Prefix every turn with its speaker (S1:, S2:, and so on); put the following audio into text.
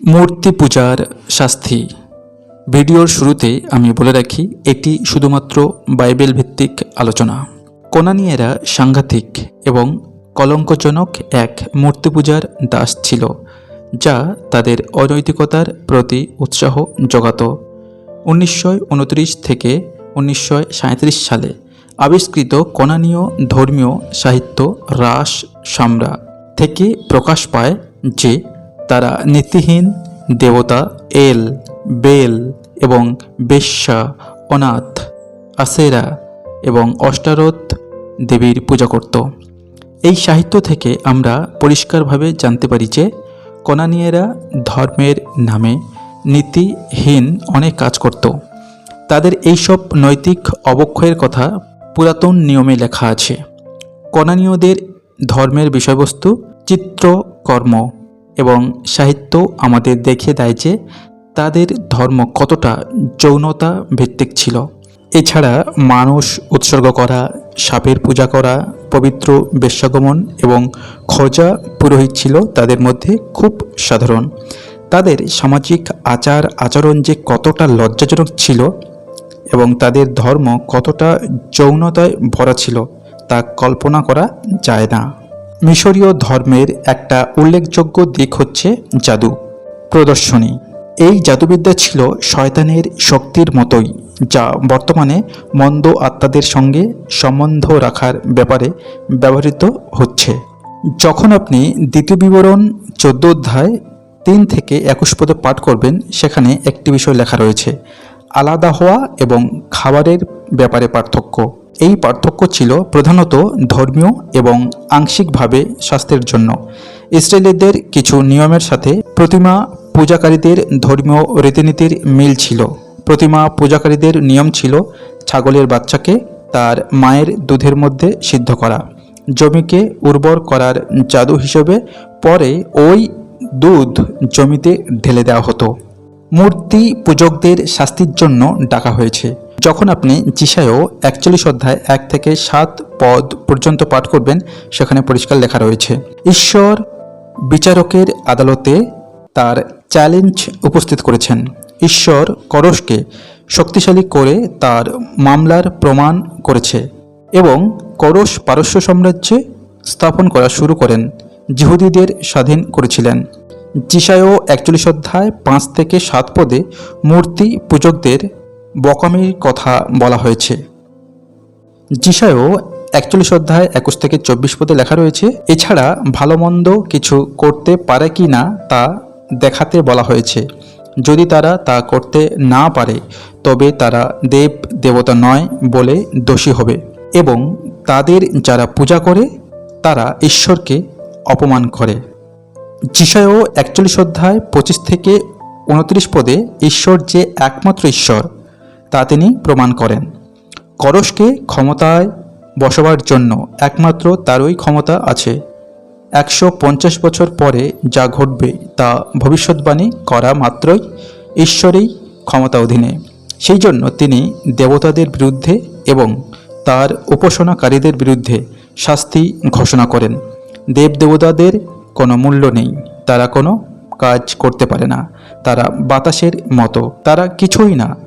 S1: মূর্তি পূজার শাস্তি। ভিডিওর শুরুতে আমি বলে রাখি, এটি শুধুমাত্র বাইবেল ভিত্তিক আলোচনা। কোনানিয়েরা সাংঘাতিক এবং কলঙ্কজনক এক মূর্তি পূজার দাস ছিল, যা তাদের অনৈতিকতার প্রতি উৎসাহ জোগাত। উনিশশো উনত্রিশ থেকে উনিশশো সালে আবিষ্কৃত কোনানীয় ধর্মীয় সাহিত্য রাস সামরা থেকে প্রকাশ পায় যে তারা নীতিহীন, দেবতা, এল, বেল এবং বেশ্যা, অনাথ, আসেরা এবং অষ্টারথ দেবীর পূজা করত। এই সাহিত্য থেকে আমরা পরিষ্কারভাবে জানতে পারি যে কনানিয়েরা ধর্মের নামে নীতিহীন অনেক কাজ করত। তাদের এইসব নৈতিক অবক্ষয়ের কথা পুরাতন নিয়মে লেখা আছে। কনানীয়দের ধর্মের বিষয়বস্তু চিত্রকর্ম এবং সাহিত্য আমাদের দেখিয়ে দেয় যে তাদের ধর্ম কতটা যৌনতা ভিত্তিক ছিল। এছাড়া মানুষ উৎসর্গ করা, সাপের পূজা করা, পবিত্র বেশ্যাগমন এবং খোঁজা পুরোহিত ছিল তাদের মধ্যে খুব সাধারণ। তাদের সামাজিক আচার আচরণ যে কতটা লজ্জাজনক ছিল এবং তাদের ধর্ম কতটা যৌনতায় ভরা ছিল তা কল্পনা করা যায় না। মিশরীয় ধর্মের একটা উল্লেখযোগ্য দিক হচ্ছে জাদু। প্রদর্শনী। এই জাদুবিদ্যা ছিল শয়তানের শক্তির মতোই, যা বর্তমানে মন্দ আত্মাদের সঙ্গে সম্বন্ধ রাখার ব্যাপারে ব্যবহৃত হচ্ছে। যখন আপনি দ্বিতীয় বিবরণ, চোদ্দ অধ্যায়, তিন থেকে একুশ পদে পাঠ করবেন, সেখানে একটি বিষয় লেখা রয়েছে, আলাদা হওয়া এবং খাবারের ব্যাপারে পার্থক্য। এই পার্থক্য ছিল প্রধানত ধর্মীয় এবং আংশিকভাবে স্বাস্থ্যের জন্য। ইসরায়েলিদের কিছু নিয়মের সাথে প্রতিমা পূজাকারীদের ধর্মীয় রীতিনীতির মিল ছিল। প্রতিমা পূজাকারীদের নিয়ম ছিল ছাগলের বাচ্চাকে তার মায়ের দুধের মধ্যে সিদ্ধ করা, জমিকে উর্বর করার জাদু হিসেবে পরে ওই দুধ জমিতে ঢেলে দেওয়া হতো। মূর্তি পূজকদের শাস্তির জন্য ডাকা হয়েছে। যখন আপনি জিসায়ও একচল্লিশ অধ্যায় এক থেকে সাত পদ পর্যন্ত পাঠ করবেন, সেখানে পরিষ্কার লেখা রয়েছে, ঈশ্বর বিচারকের আদালতে তার চ্যালেঞ্জ উপস্থিত করেছেন। ঈশ্বর করসকে শক্তিশালী করে তার মামলার প্রমাণ করেছে এবং করস পারস্য সাম্রাজ্যে স্থাপন করা শুরু করেন জিহুদিদের স্বাধীন করেছিলেন। জিসায়ও একচল্লিশ অধ্যায় পাঁচ থেকে সাত পদে মূর্তি পূজকদের বকামির কথা বলা হয়েছে। জিসায়ও একচল্লিশ অধ্যায় একুশ থেকে চব্বিশ পদে লেখা রয়েছে, এছাড়া ভালো মন্দ কিছু করতে পারে কি না তা দেখাতে বলা হয়েছে। যদি তারা তা করতে না পারে, তবে তারা দেব দেবতা নয় বলে দোষী হবে। এবং তাদের যারা পূজা করে, তারা ঈশ্বরকে অপমান করে। যিশায়ও একচল্লিশ অধ্যায় পঁচিশ থেকে উনত্রিশ পদে, ঈশ্বর যে একমাত্র ঈশ্বর তা তিনি প্রমাণ করেন। করসকে ক্ষমতায় বসবার জন্য একমাত্র তারই ক্ষমতা আছে। একশো পঞ্চাশ বছর পরে যা ঘটবে তা ভবিষ্যৎবাণী করা মাত্রই ঈশ্বরেই ক্ষমতা অধীনে। সেই জন্য তিনি দেবতাদের বিরুদ্ধে এবং তার উপাসনাকারীদের বিরুদ্ধে শাস্তি ঘোষণা করেন। দেবদেবতাদের কোনো মূল্য নেই, তারা কোনো কাজ করতে পারে না, তারা বাতাসের মতো, তারা কিছুই না